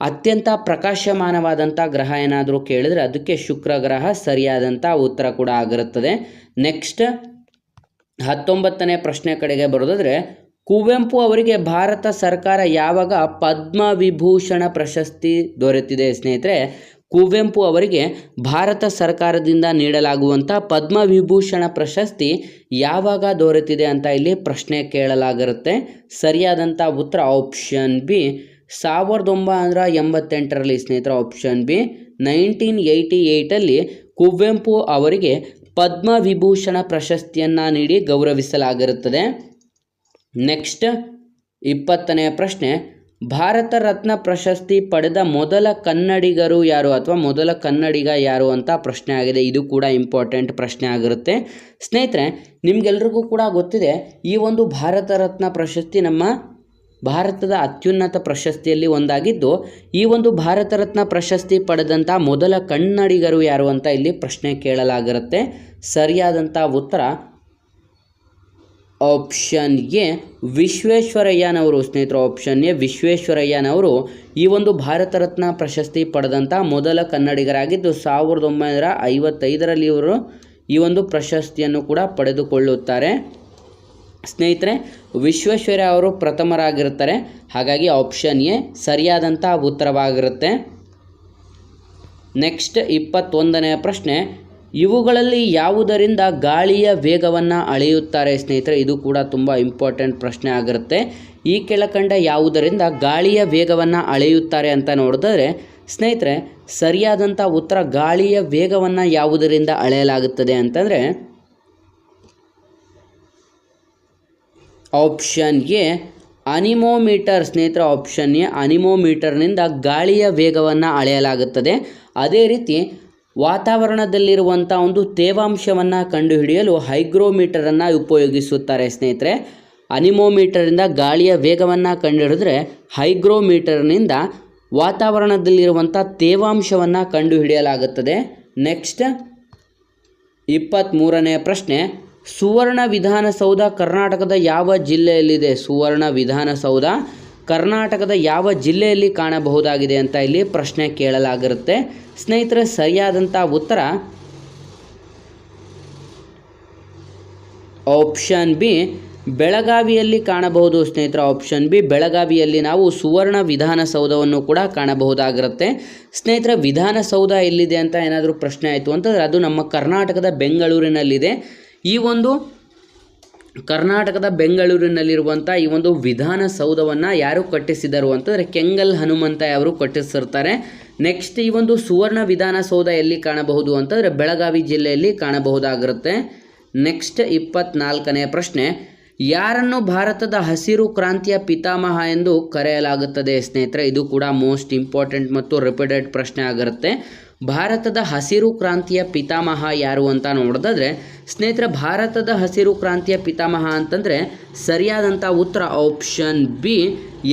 ಅತ್ಯಂತ ಪ್ರಕಾಶಮಾನವಾದಂಥ ಗ್ರಹ ಏನಾದರೂ ಕೇಳಿದರೆ ಅದಕ್ಕೆ ಶುಕ್ರ ಗ್ರಹ ಸರಿಯಾದಂಥ ಉತ್ತರ ಕೂಡ ಆಗಿರುತ್ತದೆ. ನೆಕ್ಸ್ಟ್ ಹತ್ತೊಂಬತ್ತನೇ ಪ್ರಶ್ನೆ ಕಡೆಗೆ ಬರೋದಾದರೆ ಕುವೆಂಪು ಅವರಿಗೆ ಭಾರತ ಸರ್ಕಾರ ಯಾವಾಗ ಪದ್ಮವಿಭೂಷಣ ಪ್ರಶಸ್ತಿ ದೊರೆತಿದೆ ಸ್ನೇಹಿತರೆ? ಕುವೆಂಪು ಅವರಿಗೆ ಭಾರತ ಸರ್ಕಾರದಿಂದ ನೀಡಲಾಗುವಂಥ ಪದ್ಮವಿಭೂಷಣ ಪ್ರಶಸ್ತಿ ಯಾವಾಗ ದೊರೆತಿದೆ ಅಂತ ಇಲ್ಲಿ ಪ್ರಶ್ನೆ ಕೇಳಲಾಗಿರುತ್ತೆ. ಸರಿಯಾದಂಥ ಉತ್ತರ ಆಪ್ಷನ್ ಬಿ ಸಾವಿರದ ಒಂಬೈನೂರ ಎಂಬತ್ತೆಂಟರಲ್ಲಿ ಸ್ನೇಹಿತರ ಆಪ್ಷನ್ ಬಿ ನೈನ್ಟೀನ್ ಏಯ್ಟಿ ಏಯ್ಟಲ್ಲಿ ಕುವೆಂಪು ಅವರಿಗೆ ಪದ್ಮ ವಿಭೂಷಣ ಪ್ರಶಸ್ತಿಯನ್ನು ನೀಡಿ ಗೌರವಿಸಲಾಗಿರುತ್ತದೆ. ನೆಕ್ಸ್ಟ್ ಇಪ್ಪತ್ತನೆಯ ಪ್ರಶ್ನೆ, ಭಾರತ ರತ್ನ ಪ್ರಶಸ್ತಿ ಪಡೆದ ಮೊದಲ ಕನ್ನಡಿಗರು ಯಾರು ಅಥವಾ ಮೊದಲ ಕನ್ನಡಿಗ ಯಾರು ಅಂತ ಪ್ರಶ್ನೆ ಆಗಿದೆ. ಇದು ಕೂಡ ಇಂಪಾರ್ಟೆಂಟ್ ಪ್ರಶ್ನೆ ಆಗಿರುತ್ತೆ. ಸ್ನೇಹಿತರೆ, ನಿಮಗೆಲ್ರಿಗೂ ಕೂಡ ಗೊತ್ತಿದೆ, ಈ ಒಂದು ಭಾರತ ರತ್ನ ಪ್ರಶಸ್ತಿ ನಮ್ಮ ಭಾರತದ ಅತ್ಯುನ್ನತ ಪ್ರಶಸ್ತಿಯಲ್ಲಿ ಒಂದಾಗಿದ್ದು, ಈ ಒಂದು ಭಾರತ ರತ್ನ ಪ್ರಶಸ್ತಿ ಪಡೆದಂಥ ಮೊದಲ ಕನ್ನಡಿಗರು ಯಾರು ಅಂತ ಇಲ್ಲಿ ಪ್ರಶ್ನೆ ಕೇಳಲಾಗಿರುತ್ತೆ. ಸರಿಯಾದಂಥ ಉತ್ತರ ಆಪ್ಷನ್ ಎ, ವಿಶ್ವೇಶ್ವರಯ್ಯನವರು. ಸ್ನೇಹಿತರು, ಆಪ್ಷನ್ ಎ, ವಿಶ್ವೇಶ್ವರಯ್ಯನವರು ಈ ಒಂದು ಭಾರತ ರತ್ನ ಪ್ರಶಸ್ತಿ ಪಡೆದಂಥ ಮೊದಲ ಕನ್ನಡಿಗರಾಗಿದ್ದು, ಸಾವಿರದ ಒಂಬೈನೂರ ಐವತ್ತೈದರಲ್ಲಿ ಇವರು ಈ ಒಂದು ಪ್ರಶಸ್ತಿಯನ್ನು ಕೂಡ ಪಡೆದುಕೊಳ್ಳುತ್ತಾರೆ. ಸ್ನೇಹಿತರೆ ವಿಶ್ವೇಶ್ವರಯ್ಯ ಅವರು ಪ್ರಥಮರಾಗಿರ್ತಾರೆ ಹಾಗಾಗಿ ಆಪ್ಷನ್ ಎ ಸರಿಯಾದಂಥ ಉತ್ತರವಾಗಿರುತ್ತೆ. ನೆಕ್ಸ್ಟ್ ಇಪ್ಪತ್ತೊಂದನೆಯ ಪ್ರಶ್ನೆ, ಇವುಗಳಲ್ಲಿ ಯಾವುದರಿಂದ ಗಾಳಿಯ ವೇಗವನ್ನು ಅಳೆಯುತ್ತಾರೆ ಸ್ನೇಹಿತರೆ? ಇದು ಕೂಡ ತುಂಬ ಇಂಪಾರ್ಟೆಂಟ್ ಪ್ರಶ್ನೆ ಆಗಿರುತ್ತೆ. ಈ ಕೆಳಕಂಡ ಯಾವುದರಿಂದ ಗಾಳಿಯ ವೇಗವನ್ನು ಅಳೆಯುತ್ತಾರೆ ಅಂತ ನೋಡಿದ್ರೆ, ಸ್ನೇಹಿತರೆ ಸರಿಯಾದಂಥ ಉತ್ತರ ಗಾಳಿಯ ವೇಗವನ್ನು ಯಾವುದರಿಂದ ಅಳೆಯಲಾಗುತ್ತದೆ ಅಂತಂದರೆ ಆಪ್ಷನ್ ಎ, ಅನಿಮೋಮೀಟರ್ ಸ್ನೇಹಿತರ ಆಪ್ಷನ್ ಎ, ಅನಿಮೋಮೀಟರ್ನಿಂದ ಗಾಳಿಯ ವೇಗವನ್ನು ಅಳೆಯಲಾಗುತ್ತದೆ. ಅದೇ ರೀತಿ ವಾತಾವರಣದಲ್ಲಿರುವಂಥ ಒಂದು ತೇವಾಂಶವನ್ನು ಕಂಡುಹಿಡಿಯಲು ಹೈಗ್ರೋಮೀಟರನ್ನು ಉಪಯೋಗಿಸುತ್ತಾರೆ ಸ್ನೇಹಿತರೆ. ಅನಿಮೋಮೀಟರಿಂದ ಗಾಳಿಯ ವೇಗವನ್ನು ಕಂಡುಹಿಡಿದ್ರೆ ಹೈಗ್ರೋಮೀಟರ್ನಿಂದ ವಾತಾವರಣದಲ್ಲಿರುವಂಥ ತೇವಾಂಶವನ್ನು ಕಂಡುಹಿಡಿಯಲಾಗುತ್ತದೆ. ನೆಕ್ಸ್ಟ್ ಇಪ್ಪತ್ತ್ಮೂರನೇ ಪ್ರಶ್ನೆ ಸುವರ್ಣ ವಿಧಾನಸೌಧ ಕರ್ನಾಟಕದ ಯಾವ ಜಿಲ್ಲೆಯಲ್ಲಿದೆ? ಸುವರ್ಣ ವಿಧಾನಸೌಧ ಕರ್ನಾಟಕದ ಯಾವ ಜಿಲ್ಲೆಯಲ್ಲಿ ಕಾಣಬಹುದಾಗಿದೆ ಅಂತ ಇಲ್ಲಿ ಪ್ರಶ್ನೆ ಕೇಳಲಾಗಿರುತ್ತೆ. ಸ್ನೇಹಿತರೆ ಸರಿಯಾದಂಥ ಉತ್ತರ ಆಪ್ಷನ್ ಬಿ, ಬೆಳಗಾವಿಯಲ್ಲಿ ಕಾಣಬಹುದು. ಸ್ನೇಹಿತರ, ಆಪ್ಷನ್ ಬಿ, ಬೆಳಗಾವಿಯಲ್ಲಿ ನಾವು ಸುವರ್ಣ ವಿಧಾನಸೌಧವನ್ನು ಕೂಡ ಕಾಣಬಹುದಾಗಿರುತ್ತೆ. ಸ್ನೇಹಿತರ, ವಿಧಾನಸೌಧ ಎಲ್ಲಿದೆ ಅಂತ ಏನಾದರೂ ಪ್ರಶ್ನೆ ಆಯಿತು ಅಂತಂದರೆ ಅದು ನಮ್ಮ ಕರ್ನಾಟಕದ ಬೆಂಗಳೂರಿನಲ್ಲಿದೆ. ಈ ಒಂದು ಕರ್ನಾಟಕದ ಬೆಂಗಳೂರಿನಲ್ಲಿರುವಂಥ ಈ ಒಂದು ವಿಧಾನಸೌಧವನ್ನು ಯಾರು ಕಟ್ಟಿಸಿದರು ಅಂತಂದರೆ ಕೆಂಗಲ್ ಹನುಮಂತ ಅವರು ಕಟ್ಟಿಸಿರ್ತಾರೆ. ನೆಕ್ಸ್ಟ್ ಈ ಒಂದು ಸುವರ್ಣ ವಿಧಾನಸೌಧ ಎಲ್ಲಿ ಕಾಣಬಹುದು ಅಂತಂದರೆ ಬೆಳಗಾವಿ ಜಿಲ್ಲೆಯಲ್ಲಿ ಕಾಣಬಹುದಾಗಿರುತ್ತೆ. ನೆಕ್ಸ್ಟ್ ಇಪ್ಪತ್ನಾಲ್ಕನೇ ಪ್ರಶ್ನೆ, ಯಾರನ್ನು ಭಾರತದ ಹಸಿರು ಕ್ರಾಂತಿಯ ಪಿತಾಮಹ ಎಂದು ಕರೆಯಲಾಗುತ್ತದೆ ಸ್ನೇಹಿತರೆ? ಇದು ಕೂಡ ಮೋಸ್ಟ್ ಇಂಪಾರ್ಟೆಂಟ್ ಮತ್ತು ರಿಪೀಟೆಡ್ ಪ್ರಶ್ನೆ ಆಗಿರುತ್ತೆ. ಭಾರತದ ಹಸಿರು ಕ್ರಾಂತಿಯ ಪಿತಾಮಹ ಯಾರು ಅಂತ ನೋಡಿದ್ರೆ ಸ್ನೇಹಿತರೆ, ಭಾರತದ ಹಸಿರು ಕ್ರಾಂತಿಯ ಪಿತಾಮಹ ಅಂತಂದರೆ ಸರಿಯಾದಂಥ ಉತ್ತರ option B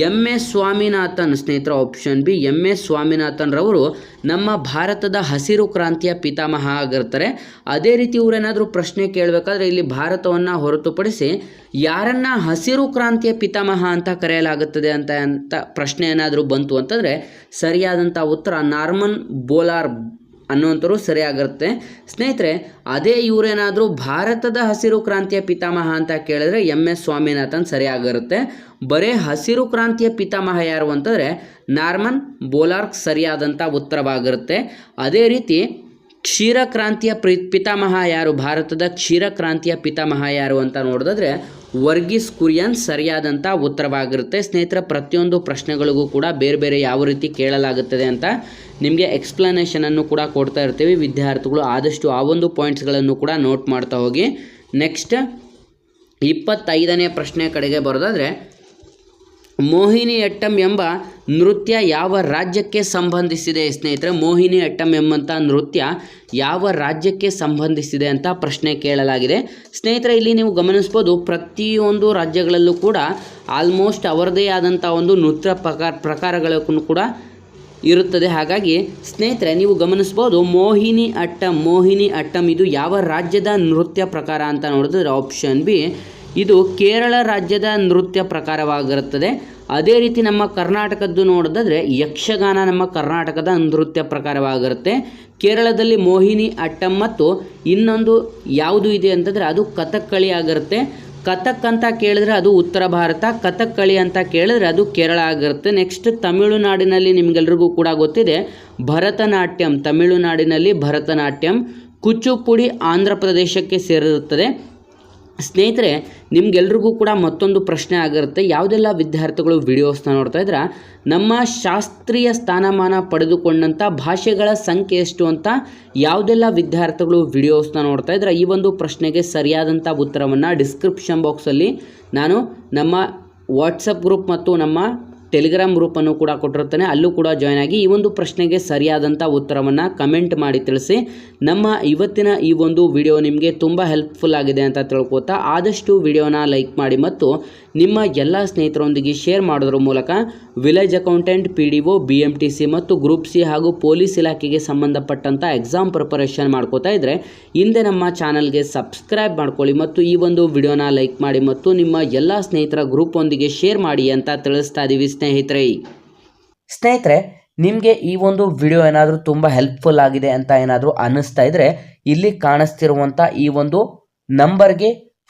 M S Swaminathan. ಸ್ನೇಹಿತರ option B M S Swaminathan ರವರು ನಮ್ಮ ಭಾರತದ ಹಸಿರು ಕ್ರಾಂತಿಯ ಪಿತಾಮಹ ಆಗಿರ್ತಾರೆ. ಅದೇ ರೀತಿ ಇವರೇನಾದರೂ ಪ್ರಶ್ನೆ ಕೇಳಬೇಕಾದ್ರೆ ಇಲ್ಲಿ ಭಾರತವನ್ನು ಹೊರತುಪಡಿಸಿ ಯಾರನ್ನ ಹಸಿರು ಕ್ರಾಂತಿಯ ಪಿತಾಮಹ ಅಂತ ಕರೆಯಲಾಗುತ್ತದೆ ಅಂತ ಅಂತ ಪ್ರಶ್ನೆ ಏನಾದರೂ ಬಂತು ಅಂತಂದರೆ ಸರಿಯಾದಂಥ ಉತ್ತರ ನಾರ್ಮನ್ ಬೋಲಾರ್ ಅನ್ನುವಂಥವ್ರು ಸರಿಯಾಗಿರುತ್ತೆ. ಸ್ನೇಹಿತರೆ, ಅದೇ ಇವರೇನಾದರೂ ಭಾರತದ ಹಸಿರು ಕ್ರಾಂತಿಯ ಪಿತಾಮಹ ಅಂತ ಕೇಳಿದ್ರೆ ಎಂ ಎಸ್. ಸ್ವಾಮಿನಾಥನ್ ಸರಿಯಾಗಿರುತ್ತೆ. ಬರೇ ಹಸಿರು ಕ್ರಾಂತಿಯ ಪಿತಾಮಹ ಯಾರು ಅಂತಂದರೆ ನಾರ್ಮನ್ ಬೋಲಾರ್ಕ್ ಸರಿಯಾದಂಥ ಉತ್ತರವಾಗಿರುತ್ತೆ. ಅದೇ ರೀತಿ ಕ್ಷೀರ ಕ್ರಾಂತಿಯ ಪಿತಾಮಹ ಯಾರು? ಭಾರತದ ಕ್ಷೀರ ಕ್ರಾಂತಿಯ ಪಿತಾಮಹ ಯಾರು ಅಂತ ನೋಡಿದ್ರೆ ವರ್ಗೀಸ್ ಕುರಿಯನ್ ಸರಿಯಾದಂಥ ಉತ್ತರವಾಗಿರುತ್ತೆ. ಸ್ನೇಹಿತರ, ಪ್ರತಿಯೊಂದು ಪ್ರಶ್ನೆಗಳಿಗೂ ಕೂಡ ಬೇರೆ ಬೇರೆ ಯಾವ ರೀತಿ ಕೇಳಲಾಗುತ್ತದೆ ಅಂತ ನಿಮಗೆ ಎಕ್ಸ್ಪ್ಲನೇಷನನ್ನು ಕೂಡ ಕೊಡ್ತಾ ಇರ್ತೀವಿ. ವಿದ್ಯಾರ್ಥಿಗಳು ಆದಷ್ಟು ಆ ಒಂದು ಪಾಯಿಂಟ್ಸ್ಗಳನ್ನು ಕೂಡ ನೋಟ್ ಮಾಡ್ತಾ ಹೋಗಿ. ನೆಕ್ಸ್ಟ್ ಇಪ್ಪತ್ತೈದನೇ ಪ್ರಶ್ನೆ ಕಡೆಗೆ ಬರೋದಾದರೆ, ಮೋಹಿನಿ ಅಟ್ಟಂ ಎಂಬ ನೃತ್ಯ ಯಾವ ರಾಜ್ಯಕ್ಕೆ ಸಂಬಂಧಿಸಿದೆ ಸ್ನೇಹಿತರೆ? ಮೋಹಿನಿ ಅಟ್ಟಂ ಎಂಬಂಥ ನೃತ್ಯ ಯಾವ ರಾಜ್ಯಕ್ಕೆ ಸಂಬಂಧಿಸಿದೆ ಅಂತ ಪ್ರಶ್ನೆ ಕೇಳಲಾಗಿದೆ. ಸ್ನೇಹಿತರೆ, ಇಲ್ಲಿ ನೀವು ಗಮನಿಸ್ಬೋದು, ಪ್ರತಿಯೊಂದು ರಾಜ್ಯಗಳಲ್ಲೂ ಕೂಡ ಆಲ್ಮೋಸ್ಟ್ ಅವರದೇ ಆದಂಥ ಒಂದು ನೃತ್ಯ ಪ್ರಕಾರ ಪ್ರಕಾರಗಳಕ್ಕೂ ಕೂಡ ಇರುತ್ತದೆ. ಹಾಗಾಗಿ ಸ್ನೇಹಿತರೆ, ನೀವು ಗಮನಿಸ್ಬೋದು ಮೋಹಿನಿ ಅಟ್ಟಂ ಮೋಹಿನಿ ಅಟ್ಟಂ, ಇದು ಯಾವ ರಾಜ್ಯದ ನೃತ್ಯ ಪ್ರಕಾರ ಅಂತ ನೋಡಿದ್ರೆ ಆಪ್ಷನ್ ಬಿ ಇದು ಕೇರಳ ರಾಜ್ಯದ ನೃತ್ಯ ಪ್ರಕಾರವಾಗಿರುತ್ತದೆ. ಅದೇ ರೀತಿ ನಮ್ಮ ಕರ್ನಾಟಕದ್ದು ನೋಡೋದಾದರೆ ಯಕ್ಷಗಾನ ನಮ್ಮ ಕರ್ನಾಟಕದ ನೃತ್ಯ ಪ್ರಕಾರವಾಗಿರುತ್ತೆ. ಕೇರಳದಲ್ಲಿ ಮೋಹಿನಿ ಅಟ್ಟಂ ಮತ್ತು ಇನ್ನೊಂದು ಯಾವುದು ಇದೆ ಅಂತಂದರೆ ಅದು ಕಥಕ್ಕಳಿ ಆಗಿರುತ್ತೆ. ಕಥಕ್ ಅಂತ ಕೇಳಿದ್ರೆ ಅದು ಉತ್ತರ ಭಾರತ, ಕಥಕ್ಕಳಿ ಅಂತ ಕೇಳಿದ್ರೆ ಅದು ಕೇರಳ ಆಗಿರುತ್ತೆ. ನೆಕ್ಸ್ಟ್ ತಮಿಳುನಾಡಿನಲ್ಲಿ ನಿಮಗೆಲ್ರಿಗೂ ಕೂಡ ಗೊತ್ತಿದೆ, ಭರತನಾಟ್ಯಂ. ತಮಿಳುನಾಡಿನಲ್ಲಿ ಭರತನಾಟ್ಯಂ ಕುಚ್ಚುಪುಡಿ ಆಂಧ್ರ ಪ್ರದೇಶಕ್ಕೆ ಸೇರಿರುತ್ತದೆ. ಸ್ನೇಹಿತರೆ, ನಿಮ್ಗೆಲ್ರಿಗೂ ಕೂಡ ಮತ್ತೊಂದು ಪ್ರಶ್ನೆ ಆಗಿರುತ್ತೆ. ಯಾವುದೆಲ್ಲ ವಿದ್ಯಾರ್ಥಿಗಳು ವಿಡಿಯೋಸ್ನ ನೋಡ್ತಾ ಇದ್ರೆ ನಮ್ಮ ಶಾಸ್ತ್ರೀಯ ಸ್ಥಾನಮಾನ ಪಡೆದುಕೊಂಡಂಥ ಭಾಷೆಗಳ ಸಂಖ್ಯೆ ಎಷ್ಟು ಅಂತ ಯಾವುದೆಲ್ಲ ವಿದ್ಯಾರ್ಥಿಗಳು ವಿಡಿಯೋಸ್ನ ನೋಡ್ತಾ ಇದ್ರೆ ಈ ಒಂದು ಪ್ರಶ್ನೆಗೆ ಸರಿಯಾದಂಥ ಉತ್ತರವನ್ನು ಡಿಸ್ಕ್ರಿಪ್ಷನ್ ಬಾಕ್ಸಲ್ಲಿ ನಾನು ನಮ್ಮ ವಾಟ್ಸಪ್ ಗ್ರೂಪ್ ಮತ್ತು ನಮ್ಮ ಟೆಲಿಗ್ರಾಮ್ ಗ್ರೂಪನ್ನು ಕೂಡ ಕೊಟ್ಟಿರ್ತಾನೆ ಅಲ್ಲೂ ಕೂಡ ಜಾಯ್ನ್ ಆಗಿ ಈ ಒಂದು ಪ್ರಶ್ನೆಗೆ ಸರಿಯಾದಂಥ ಉತ್ತರವನ್ನು ಕಮೆಂಟ್ ಮಾಡಿ ತಿಳಿಸಿ. ನಮ್ಮ ಇವತ್ತಿನ ಈ ಒಂದು ವಿಡಿಯೋ ನಿಮಗೆ ತುಂಬ ಹೆಲ್ಪ್ಫುಲ್ ಆಗಿದೆ ಅಂತ ತಿಳ್ಕೊತಾ ಆದಷ್ಟು ವಿಡಿಯೋನ ಲೈಕ್ ಮಾಡಿ ಮತ್ತು ನಿಮ್ಮ ಎಲ್ಲ ಸ್ನೇಹಿತರೊಂದಿಗೆ ಶೇರ್ ಮಾಡೋದ್ರ ಮೂಲಕ village accountant P D O B M T C ಮತ್ತು ಗ್ರೂಪ್ ಸಿ ಹಾಗೂ ಪೊಲೀಸ್ ಇಲಾಖೆಗೆ ಸಂಬಂಧಪಟ್ಟಂಥ ಎಕ್ಸಾಮ್ ಪ್ರಿಪರೇಷನ್ ಮಾಡ್ಕೋತಾ ಇದ್ದರೆ ಹಿಂದೆ ನಮ್ಮ ಚಾನಲ್ಗೆ ಸಬ್ಸ್ಕ್ರೈಬ್ ಮಾಡ್ಕೊಳ್ಳಿ ಮತ್ತು ಈ ಒಂದು ವಿಡಿಯೋನ ಲೈಕ್ ಮಾಡಿ ಮತ್ತು ನಿಮ್ಮ ಎಲ್ಲ ಸ್ನೇಹಿತರ ಗ್ರೂಪ್ ಒಂದಿಗೆ ಶೇರ್ ಮಾಡಿ ಅಂತ ತಿಳಿಸ್ತಾ ಇದ್ದೀವಿ ಸ್ನೇಹಿತರೆ. ಸ್ನೇಹಿತರೆ, ನಿಮಗೆ ಈ ಒಂದು ವಿಡಿಯೋ ಏನಾದರೂ ತುಂಬ ಹೆಲ್ಪ್ಫುಲ್ ಆಗಿದೆ ಅಂತ ಏನಾದರೂ ಅನ್ನಿಸ್ತಾ ಇದ್ದರೆ ಇಲ್ಲಿ ಕಾಣಿಸ್ತಿರುವಂಥ ಈ ಒಂದು ನಂಬರ್ಗೆ